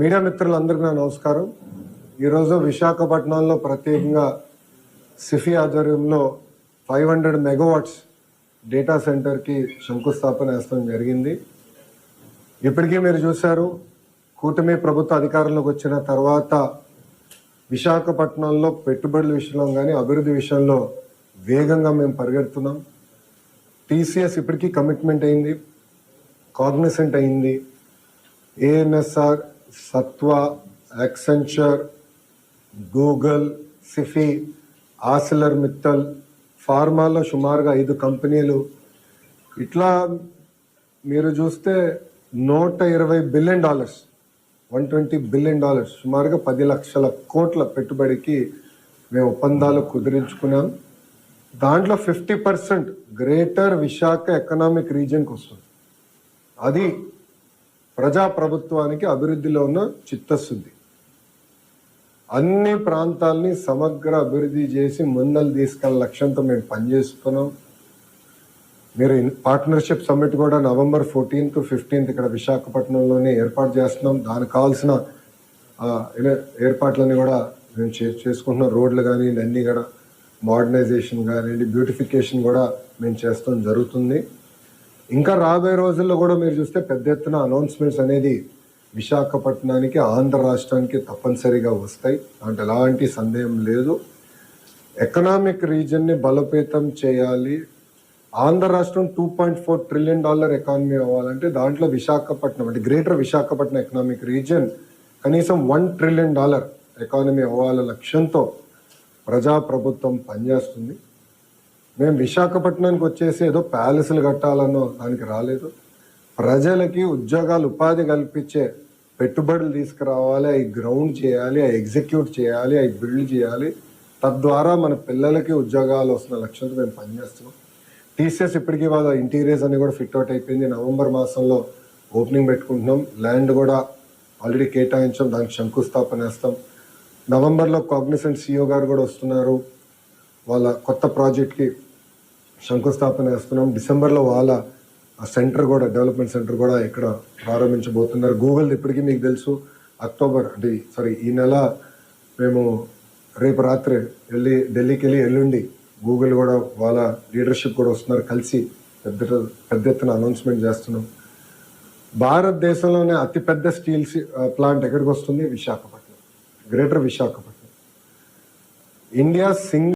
Media మిత్రులందరికీ నా నమస్కారం. ఈరోజు విశాఖపట్నంలో ప్రత్యేకంగా సిఫీ ఆధ్వర్యంలో ఫైవ్ హండ్రెడ్ మెగావాట్స్ డేటా సెంటర్కి శంకుస్థాపన వేస్తాం జరిగింది. ఇప్పటికీ మీరు చూశారు కూటమి ప్రభుత్వ అధికారంలోకి వచ్చిన తర్వాత విశాఖపట్నంలో పెట్టుబడుల విషయంలో కానీ అభివృద్ధి విషయంలో వేగంగా మేము పరిగెడుతున్నాం. టీసీఎస్ ఇప్పటికీ కమిట్మెంట్ అయింది కాగ్నిసెంట్ అయింది. ANSR Sattva Accenture Google Sify Arcelor Mittal ఫార్మాలో సుమారుగా ఐదు కంపెనీలు. ఇట్లా మీరు చూస్తే నూట ఇరవై billion dollars one twenty billion dollars సుమారుగా పది లక్షల కోట్ల పెట్టుబడికి మేము ఒప్పందాలు కుదిరించుకున్నాం. దాంట్లో fifty percent greater Visakha economic రీజన్కి వస్తుంది. అది ప్రజాప్రభుత్వానికి అభివృద్ధిలో ఉన్న చిత్తశుద్ధి. అన్ని ప్రాంతాల్ని సమగ్ర అభివృద్ధి చేసి ముందలు తీసుకెళ్ళ లక్ష్యంతో మేము పనిచేస్తున్నాం. మీరు పార్ట్నర్షిప్ సమ్మిట్ కూడా నవంబర్ ఫోర్టీన్త్ ఫిఫ్టీన్త్ ఇక్కడ విశాఖపట్నంలోనే ఏర్పాటు చేస్తున్నాం. దానికి కావాల్సిన ఏర్పాట్లన్నీ కూడా మేము చే- చేసుకుంటున్నాం. రోడ్లు కానీ అన్నీ కూడా మోడర్నైజేషన్ కానివ్వండి బ్యూటిఫికేషన్ కూడా మేము చేస్తాం జరుగుతుంది. ఇంకా రాబోయే రోజుల్లో కూడా మీరు చూస్తే పెద్ద ఎత్తున అనౌన్స్మెంట్స్ అనేది విశాఖపట్నానికి ఆంధ్ర రాష్ట్రానికి తప్పనిసరిగా వస్తాయి. అంటే ఎలాంటి సందేహం లేదు. ఎకనామిక్ రీజన్ని బలోపేతం చేయాలి. ఆంధ్ర రాష్ట్రం two point four trillion dollar economy అవ్వాలంటే దాంట్లో విశాఖపట్నం అంటే గ్రేటర్ విశాఖపట్నం ఎకనామిక్ రీజియన్ కనీసం వన్ ట్రిలియన్ డాలర్ ఎకానమీ అవ్వాల లక్ష్యంతో ప్రజాప్రభుత్వం పనిచేస్తుంది. మేము విశాఖపట్నానికి వచ్చేసి ఏదో ప్యాలెస్లు కట్టాలన్నో దానికి రాలేదు. ప్రజలకి ఉద్యోగాలు ఉపాధి కల్పించే పెట్టుబడులు తీసుకురావాలి అవి గ్రౌండ్ చేయాలి అవి ఎగ్జిక్యూట్ చేయాలి అవి బిల్డ్ చేయాలి. తద్వారా మన పిల్లలకి ఉద్యోగాలు వస్తున్న లక్ష్యంతో మేము పనిచేస్తున్నాం. టీసీఎస్ ఇప్పటికీ వాళ్ళ ఇంటీరియర్స్ అన్ని కూడా ఫిట్ అవుట్ అయిపోయింది. నవంబర్ మాసంలో ఓపెనింగ్ పెట్టుకుంటున్నాం. ల్యాండ్ కూడా ఆల్రెడీ కేటాయించాం. దానికి శంకుస్థాపన వేస్తాం. నవంబర్లో కాగ్నిసెంట్ సిఇఓ గారు కూడా వస్తున్నారు. వాళ్ళ కొత్త ప్రాజెక్ట్కి శంకుస్థాపన వేస్తున్నాం డిసెంబర్లో వాళ్ళ సెంటర్ కూడా డెవలప్మెంట్ సెంటర్ కూడా ఇక్కడ ప్రారంభించబోతున్నారు. గూగుల్ ఇప్పటికీ మీకు తెలుసు అక్టోబర్ అంటే సారీ ఈ నెల మేము రేపు రాత్రి వెళ్ళి ఢిల్లీకి వెళ్ళి ఎల్లుండి గూగుల్ కూడా వాళ్ళ లీడర్షిప్ కూడా వస్తున్నారు. కలిసి పెద్ద పెద్ద ఎత్తున అనౌన్స్మెంట్ చేస్తున్నాం. భారతదేశంలోనే అతిపెద్ద స్టీల్ ప్లాంట్ ఎక్కడికి వస్తుంది? Visakhapatnam. Greater Visakhapatnam. India single